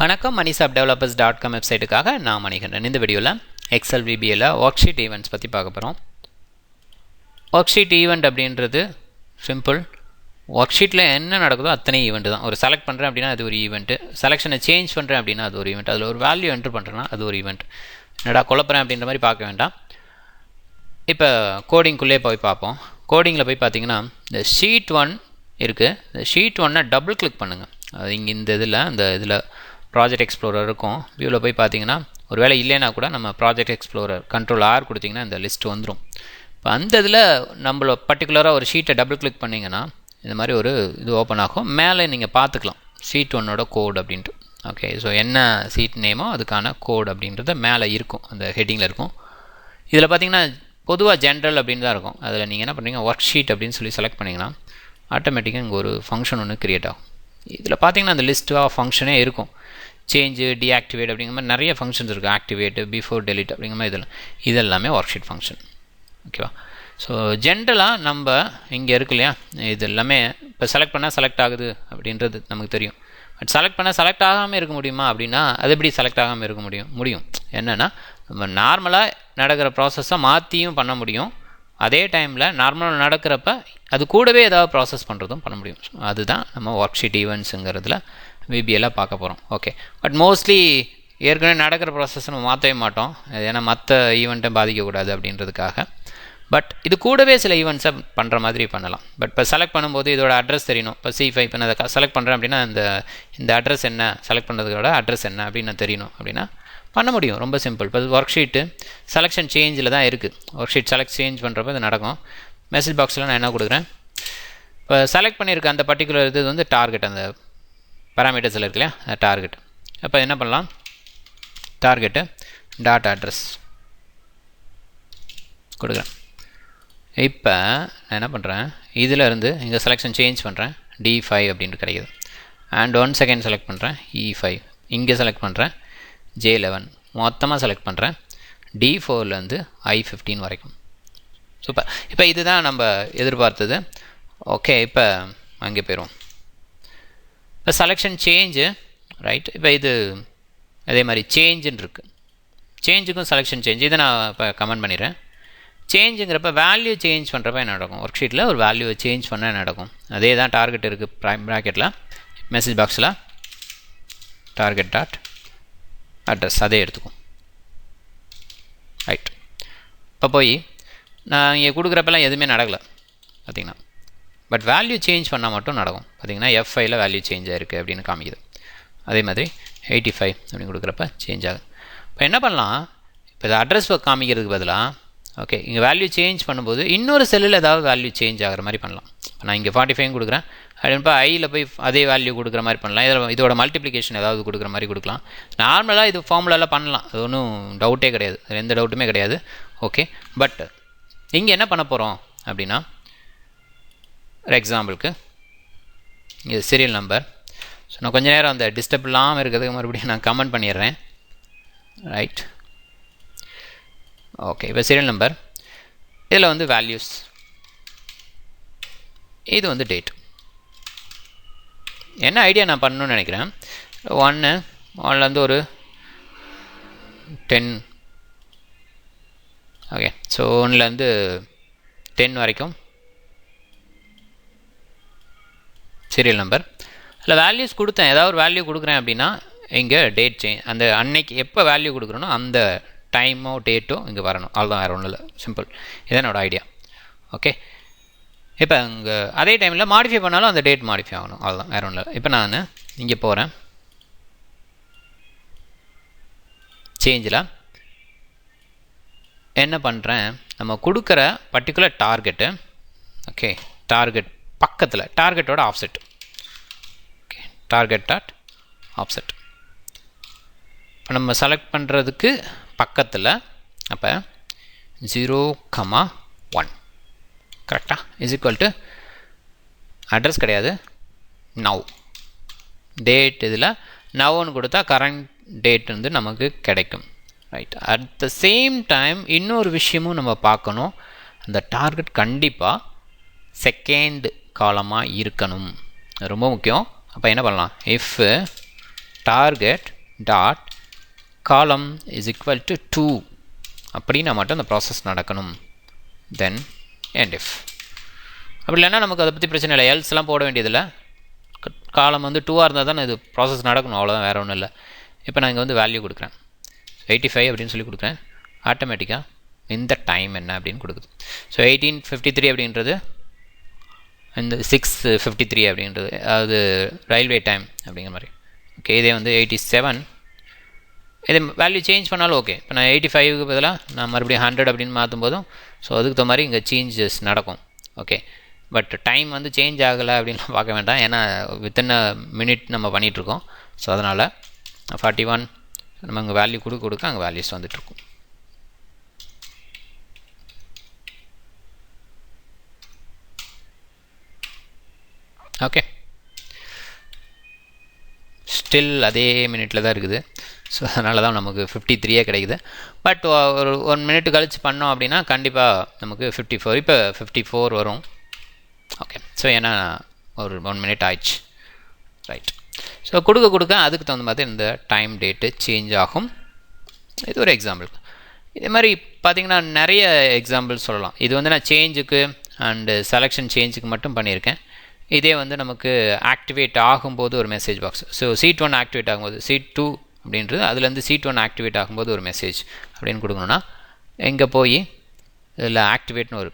வணக்கம் மணிசாப் developers dot com வெப்சைட்டுக்காக நான் மணிகண்டன். இந்த வீடியோவில் Excel VBA worksheet events பற்றி பார்க்க போகிறோம் ஒர்க் ஷீட் ஈவெண்ட் அப்படின்றது சிம்பிள் ஒர்க் ஷீட்டில் என்ன நடக்குதோ அத்தனை ஈவெண்ட் தான். ஒரு செலக்ட் பண்ணுறேன் அப்படின்னா அது ஒரு ஈவெண்ட்டு செலெக்ஷனை சேஞ்ச் பண்ணுறேன் அப்படின்னா அது ஒரு ஈவெண்ட் அதில் ஒரு வேல்யூ என்ட்ரு பண்ணுறேன்னா அது ஒரு ஈவெண்ட் என்னடா குழப்பறேன் அப்படின்ற மாதிரி பார்க்க வேண்டாம். இப்போ கோடிங்குள்ளே போய் பார்ப்போம். கோடிங்கில் போய் பார்த்தீங்கன்னா இந்த ஷீட் ஒன் இருக்குது இந்த ஷீட் ஒன்னை டபுள் கிளிக் பண்ணுங்கள் அது இங்கே இந்த இதில் அந்த இதில் ப்ராஜெக்ட் எக்ஸ்ப்ளோரர் இருக்கும். வியூவில் போய் பார்த்தீங்கன்னா ஒரு வேளை இல்லைனா கூட நம்ம ப்ராஜெக்ட் எக்ஸ்ப்ளோரர் கண்ட்ரோல் ஆர் கொடுத்தீங்கன்னா இந்த லிஸ்ட் வந்துடும் இப்போ அந்த இதில் நம்மள பர்டிகுலராக ஒரு ஷீட்டை டபுள் கிளிக் பண்ணிங்கன்னா இந்த மாதிரி ஒரு இது ஓப்பன் ஆகும். மேலே நீங்கள் பார்த்துக்கலாம் ஷீட் ஒன்னோட கோட் அப்படின்ட்டு. ஓகே ஸோ என்ன சீட் நேமோ அதுக்கான கோட் அப்படின்றது மேலே இருக்கும். அந்த ஹெட்டிங்கில் இருக்கும். இதில் பார்த்தீங்கன்னா பொதுவாக ஜென்ரல் அப்படின்னு தான் இருக்கும். அதில் நீங்கள் என்ன பண்ணுறீங்க ஒர்க் ஷீட் அப்படின்னு சொல்லி செலக்ட் பண்ணிங்கன்னா ஆட்டோமேட்டிக்காக இங்கே ஒரு ஃபங்க்ஷன் ஒன்று க்ரியேட் ஆகும். இதில் பார்த்தீங்கன்னா அந்த லிஸ்ட் ஆஃப் ஃபங்க்ஷனே இருக்கும். சேஞ்சு டிஆக்டிவேட் அப்படிங்கிற மாதிரி நிறைய ஃபங்க்ஷன்ஸ் இருக்குது ஆக்டிவேட் பிஃபோர் டெலிட் அப்படிங்கிற மாதிரி இதெல்லாம். இதெல்லாமே ஒர்க் ஷீட் ஃபங்க்ஷன் ஓகேவா ஸோ ஜென்ரலாக நம்ம இங்கே இருக்கு இல்லையா? இது எல்லாமே இப்போ செலக்ட் பண்ணால் செலக்ட் ஆகுது அப்படின்றது நமக்கு தெரியும். பட் செலக்ட் பண்ணால் செலக்ட் ஆகாமல் இருக்க முடியுமா அப்படின்னா அது எப்படி செலக்ட் ஆகாமல் இருக்க முடியும்? முடியும். என்னென்னா நம்ம நார்மலாக நடக்கிற ப்ராசஸை மாற்றியும் பண்ண முடியும். அதே டைமில் நார்மலாக நடக்கிறப்ப அது கூடவே ஏதாவது ப்ராசஸ் பண்ணுறதும் பண்ண முடியும். அதுதான் நம்ம ஒர்க் ஷீட் ஈவெண்ட்ஸுங்கிறதுல விபிஎல்லாம் பார்க்க போகிறோம் ஓகே பட் மோஸ்ட்லி ஏற்கனவே நடக்கிற ப்ராசஸ் நம்ம மாற்றவே மாட்டோம். ஏன்னா மற்ற ஈவெண்ட்டை பாதிக்கக்கூடாது அப்படின்றதுக்காக. பட் இது கூடவே சில ஈவெண்ட்ஸை பண்ணுற மாதிரி பண்ணலாம். பட் இப்போ செலக்ட் பண்ணும்போது இதோட அட்ரஸ் தெரியணும். இப்போ சி ஃபைவ் இப்போ நான் அதை செலக்ட் பண்ணுறேன் அப்படின்னா இந்த இந்த அட்ரஸ் என்ன? செலக்ட் பண்ணுறதோட அட்ரஸ் என்ன அப்படின்னு நான் தெரியணும் அப்படின்னா பண்ண முடியும். ரொம்ப சிம்பிள் இப்போ ஒர்க் ஷீட்டு செலெக்ஷன் சேஞ்சில் தான் இருக்குது ஒர்க் ஷீட் செலக்ட் சேஞ்ச் பண்ணுறப்ப இது நடக்கும். மெசேஜ் பாக்ஸில் நான் என்ன கொடுக்குறேன்? இப்போ செலக்ட் பண்ணியிருக்க அந்த பர்டிகுலர் இது வந்து டார்கெட் அந்த பேராமீட்டர்ஸில் இருக்கு இல்லையா? டார்கெட் அப்போ என்ன பண்ணலாம்? டார்கெட்டு டாட் அட்ரஸ் கொடுக்குறேன். இப்போ நான் என்ன பண்ணுறேன் இதில் இருந்து இங்கே செலெக்ஷன் சேஞ்ச் பண்ணுறேன் டி ஃபைவ் அப்படின்ட்டு கிடைக்குது. அண்ட் ஒன் செகண்ட் செலக்ட் பண்ணுறேன் இ e ஃபைவ் இங்கே செலக்ட் பண்ணுறேன் ஜே லெவன் மொத்தமாக செலக்ட் பண்ணுறேன் டி ஃபோர்லேருந்து ஐ ஃபிஃப்டீன் வரைக்கும். சூப்பர் இப்போ இதுதான் நம்ம எதிர்பார்த்தது. ஓகே இப்போ அங்கே போயிடுவோம் இப்போ செலெக்ஷன் சேஞ்சு ரைட் இப்போ இது அதே மாதிரி சேஞ்சுன்னு இருக்குது சேஞ்சுக்கும் செலெக்ஷன் சேஞ்ச் இதை நான் இப்போ கமெண்ட் பண்ணிடுறேன். சேஞ்சுங்கிறப்ப வேல்யூ சேஞ்ச் பண்ணுறப்ப என்ன நடக்கும்? ஒர்க் ஷீட்டில் ஒரு வேல்யூவை சேஞ்ச் பண்ணால் என்ன நடக்கும்? அதே தான் டார்கெட் இருக்குது ப்ரைம் ப்ராக்கெட்டில் மெசேஜ் பாக்ஸில் டார்கெட் டாட் அட்ரஸ் அதே எடுத்துக்கும் ரைட் இப்போ போய் நான் இங்கே கொடுக்குறப்பெல்லாம் எதுவுமே நடக்கலை பார்த்தீங்கன்னா பட் வேல்யூ சேஞ்ச் பண்ணால் மட்டும் நடக்கும். பார்த்தீங்கன்னா எஃப் ஃபைவ்ல வேல்யூ சேஞ்ச் ஆயிருக்கு அப்படின்னு காமிக்குது. அதே மாதிரி எயிட்டி ஃபைவ் அப்படின்னு கொடுக்குறப்ப சேஞ்ச் ஆகுது. இப்போ என்ன பண்ணலாம்? இப்போ இது அட்ரஸ் காமிக்கிறதுக்கு பதிலாக ஓகே இங்கே வேல்யூ சேஞ்ச் பண்ணும்போது இன்னொரு செல்லில் ஏதாவது வேல்யூ சேஞ்ச் ஆகிற மாதிரி பண்ணலாம். நான் இங்கே ஃபார்ட்டி ஃபைவ் கொடுக்குறேன். அப்படின்ப்பா ஐயில் போய் அதே வேல்யூ கொடுக்குற மாதிரி பண்ணலாம். இதில் இதோட மல்டிப்ளிகேஷன் ஏதாவது கொடுக்குற மாதிரி கொடுக்கலாம். நார்மலாக இது ஃபார்முலாலாம் பண்ணலாம். அது ஒன்றும் டவுட்டே கிடையாது. எந்த டவுட்டுமே கிடையாது. ஓகே பட் இங்கே என்ன பண்ண போகிறோம் அப்படின்னா ஒரு எக்ஸாம்பிளுக்கு இது சீரியல் நம்பர் ஸோ நான் கொஞ்ச நேரம் அந்த டிஸ்டர்ப் இல்லாமல் இருக்கிறதுக்கு மறுபடியும் நான் கமெண்ட் பண்ணிடுறேன். ரைட் ஓகே இப்போ சீரியல் நம்பர் இதில் வந்து வேல்யூஸ் இது வந்து டேட் என்ன ஐடியா நான் பண்ணணும்னு நினைக்கிறேன்? ஒன்று ஒன்லேருந்து ஒரு டென் ஓகே ஸோ ஒன்லேருந்து டென் வரைக்கும். சீரியல் நம்பர் அதில் வேல்யூஸ் கொடுத்தேன். ஏதாவது ஒரு வேல்யூ கொடுக்குறேன் அப்படின்னா இங்கே டேட் சேஞ்ச் அந்த அன்னைக்கு எப்போ வேல்யூ கொடுக்குறோனோ அந்த டைமோ டேட்டோ இங்கே வரணும். அவ்வளோதான் வேறு ஒன்றும் இல்லை சிம்பிள் இதான் என்னோடய ஐடியா ஓகே இப்போ இங்கே அதே டைமில் மாடிஃபை பண்ணாலும் அந்த டேட் மாடிஃபை ஆகணும். அவ்வளோதான் வேறு ஒன்றும் இல்லை இப்போ நான் இங்கே போகிறேன் சேஞ்சில் என்ன பண்ணுறேன் நம்ம கொடுக்குற பர்டிகுலர் டார்கெட்டு ஓகே டார்கெட் பக்கத்தில் டார்கெட்டோட offset okay target dot offset இப்போ நம்ம செலக்ட் பண்ணுறதுக்கு பக்கத்தில் அப்போ ஜீரோ கமா ஒன் கரெக்டாக இஸ் ஈக்குவல் டு அட்ரஸ் கிடையாது. நவ் டேட் இதில் நவ்னு கொடுத்தா கரண்ட் டேட் வந்து நமக்கு கிடைக்கும். Right at the same time இன்னொரு விஷயமும் நம்ம பார்க்கணும். அந்த டார்கெட் கண்டிப்பாக செகண்ட் காலமாக இருக்கணும். ரொம்ப முக்கியம். அப்போ என்ன பண்ணலாம்? If target dot column is equal to two அப்படின்னா மட்டும் அந்த ப்ராசஸ் நடக்கணும். தென் end இஃப் அப்படி இல்லைன்னா நமக்கு அதை பற்றி பிரச்சனை இல்லை. எல்ஸ்லாம் போட வேண்டியதில்லை. காலம் வந்து டூவாக இருந்தால் தான் இது ப்ராசஸ் நடக்கணும். அவ்வளோதான் வேறு ஒன்றும் இல்லை. இப்போ நான் இங்கே வந்து வேல்யூ கொடுக்குறேன். எயிட்டி ஃபைவ் அப்படின்னு சொல்லி கொடுக்குறேன். ஆட்டோமேட்டிக்காக இந்த டைம் என்ன அப்படின்னு கொடுக்குது. ஸோ எயிட்டீன் ஃபிஃப்டி த்ரீ அப்படின்றது இந்த சிக்ஸ் ஃபிஃப்டி த்ரீ அப்படின்றது அதாவது ரயில்வே டைம் அப்படிங்கிற மாதிரி. ஓகே இதே வந்து எயிட்டி செவன் இது வேல்யூ சேஞ்ச் பண்ணாலும் ஓகே இப்போ நான் எயிட்டி ஃபைவுக்கு பதிலாக நான் மறுபடியும் ஹண்ட்ரட் அப்படின்னு மாற்றும் போதும் ஸோ அதுக்கு தகுந்த மாதிரி இங்கே சேஞ்சஸ் நடக்கும். ஓகே பட் டைம் வந்து சேஞ்ச் ஆகலை அப்படின்லாம் பார்க்க வேண்டாம். ஏன்னா வித்தின் அ மினிட் நம்ம பண்ணிகிட்ருக்கோம் ஸோ அதனால் ஃபார்ட்டி ஒன் நம்ம அங்கே வேல்யூ கொடுக்க கொடுக்க அங்கே வேல்யூஸ் வந்துட்டுருக்கும். ஓகே ஸ்டில் அதே மினிட்டில் தான் இருக்குது. ஸோ அதனால தான் நமக்கு ஃபிஃப்டி த்ரீயே கிடைக்குது. பட் ஒரு ஒன் மினிட் கழித்து பண்ணோம் அப்படின்னா கண்டிப்பாக நமக்கு ஃபிஃப்டி ஃபோர் இப்போ ஃபிஃப்டி ஃபோர் வரும். ஓகே ஸோ ஏன்னா ஒரு ஒன் மினிட் ஆயிடுச்சு. ரைட் ஸோ கொடுக்க கொடுக்க அதுக்கு தகுந்த மாதிரி இந்த டைம் டேட்டு சேஞ்ச் ஆகும். இது ஒரு எக்ஸாம்பிள் இதே மாதிரி பார்த்திங்கன்னா நிறைய எக்ஸாம்பிள் சொல்லலாம். இது வந்து நான் சேஞ்சுக்கு அண்டு செலெக்ஷன் சேஞ்சுக்கு மட்டும் பண்ணியிருக்கேன். இதே வந்து நமக்கு ஆக்டிவேட் ஆகும்போது ஒரு message box so sheet one activate ஆகும்போது சீட் டூ அப்படின்றது அதுலேருந்து சீட் ஒன் ஆக்டிவேட் ஆகும்போது ஒரு மெசேஜ் அப்படின்னு கொடுக்கணுன்னா எங்கே போய் இதில் ஆக்டிவேட்னு ஒரு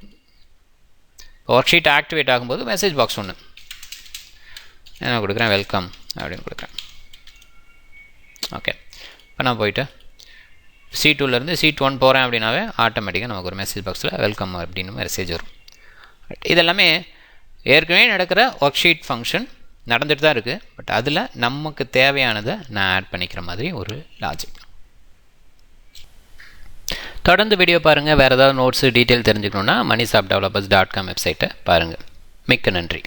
ஒர்க் ஷீட் ஆக்டிவேட் ஆகும்போது மெசேஜ் பாக்ஸ் ஒன்று நான் கொடுக்குறேன்? வெல்கம் அப்படின்னு கொடுக்குறேன். ஓகே இப்போ நான் போயிட்டு சி டூலேருந்து சீட் ஒன் போகிறேன் அப்படின்னாவே ஆட்டோமேட்டிக்காக நமக்கு ஒரு மெசேஜ் பாக்ஸில் வெல்கம் அப்படின்னு மெசேஜ் வரும். இதெல்லாமே ஏற்கனவே நடக்கிற ஒர்க் ஷீட் ஃபங்க்ஷன் நடந்துட்டு தான் இருக்குது பட் அதில் நமக்கு தேவையானதை நான் ஆட் பண்ணிக்கிற மாதிரி ஒரு லாஜிக் தொடர்ந்து வீடியோ பாருங்கள் வேறு ஏதாவது நோட்ஸு டீட்டெயில் தெரிஞ்சுக்கணுன்னா மணி சாப் டெவலப்பர்ஸ் டாட் காம் வெப்சைட்டை பாருங்கள் மிக்க நன்றி.